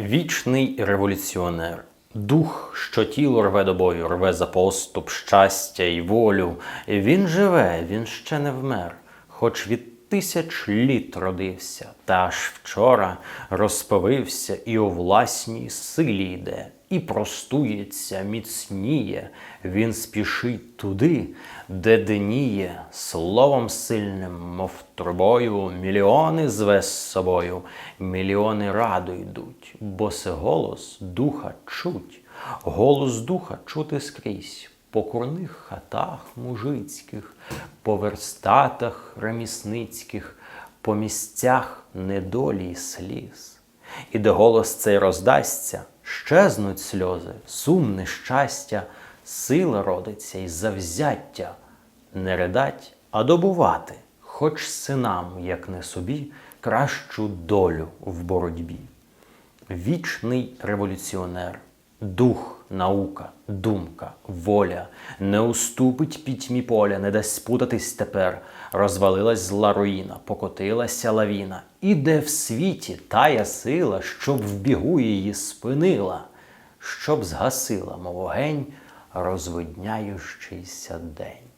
Вічний революціонер, дух, що тіло рве до бою, рве за поступ, щастя і волю. Він живе, він ще не вмер, хоч від тисяч літ родився, та аж вчора розповився і у власній силі йде, і простується, міцніє. Він спішить туди, де диніє, словом сильним, мов трубою, мільйони зве з собою, мільйони раду йдуть, бо се голос духа чуть, голос духа чути скрізь. По курних хатах мужицьких, по верстатах ремісницьких, по місцях недолі сліз. І де голос цей роздасться, щезнуть сльози, сум, нещастя, сила родиться і завзяття не ридать, а добувати, хоч синам, як не собі, кращу долю в боротьбі. Вічний революціонер, дух, наука, думка, воля не уступить пітьмі поля, не дасть спутатись тепер. Розвалилась зла руїна, покотилася лавіна. Іде в світі тая сила, щоб в бігу її спинила, щоб згасила, мов огень, розвидняючийся день.